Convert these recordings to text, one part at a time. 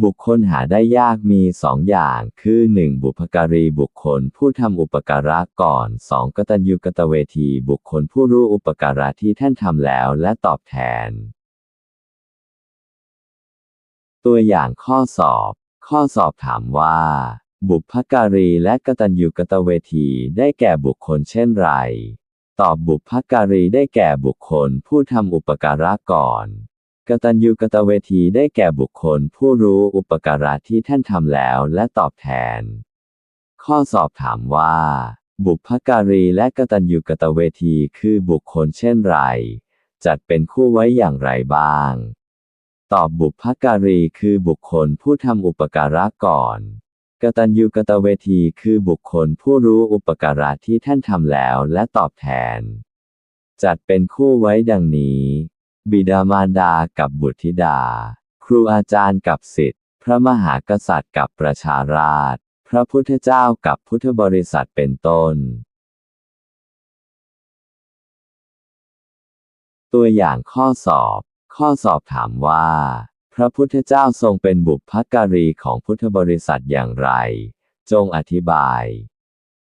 บุคคลหาได้ยากมีสองอย่าง คือ 1. บุพการีบุคคลผู้ทำอุปการะก่อน 2. กตัญญูกตเวทีบุคคลผู้รู้อุปการะที่ท่านทำแล้วและตอบแทน ตัวอย่างข้อสอบ ข้อสอบถามว่า บุพการีและกตัญญูกตเวทีได้แก่บุคคลเช่นไร ตอบบุพการีได้แก่บุคคลผู้ทำอุปการะก่อน กตัญญูกตเวทีได้แก่บุคคลผู้รู้อุปการะที่ท่านทำแล้วและตอบแทน ข้อสอบถามว่า บุพการีและกตัญญูกตเวทีคือบุคคลเช่นไร จัดเป็นคู่ไว้อย่างไรบ้าง ตอบบุพการีคือบุคคลผู้ทำอุปการะก่อน กตัญญูกตเวทีคือบุคคลผู้รู้อุปการะที่ท่านทำแล้วและตอบแทน จัดเป็นคู่ไว้ดังนี้ บิดามารดากับบุตรธิดา ครูอาจารย์กับศิษย์พระมหากษัตริย์กับประชาราษฎร์พระพุทธเจ้ากับพุทธบริษัทเป็นต้น ตัวอย่างข้อสอบ ข้อสอบถามว่า พระพุทธเจ้าทรงเป็นบุพการีของพุทธบริษัทอย่างไร จงอธิบาย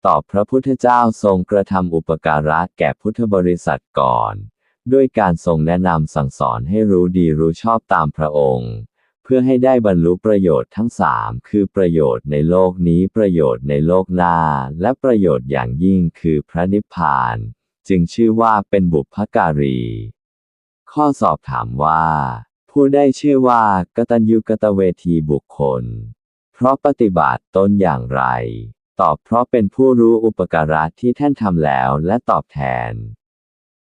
ตอบพระพุทธเจ้าทรงกระทำอุปการะแก่พุทธบริษัทก่อน ด้วยการทรงแนะนำสั่งสอนให้รู้ดีรู้ชอบตามพระองค์ เพื่อให้ได้บรรลุประโยชน์ทั้งสามคือประโยชน์ในโลกนี้ประโยชน์ในโลกหน้า และประโยชน์อย่างยิ่งคือพระนิพพาน จึงชื่อว่าเป็นบุพการี ข้อสอบถามว่า ผู้ได้ชื่อว่ากตัญญูกตเวทีบุคคล เพราะปฏิบัติตนอย่างไร ตอบเพราะเป็นผู้รู้อุปการะที่ท่านทำแล้วและตอบแทน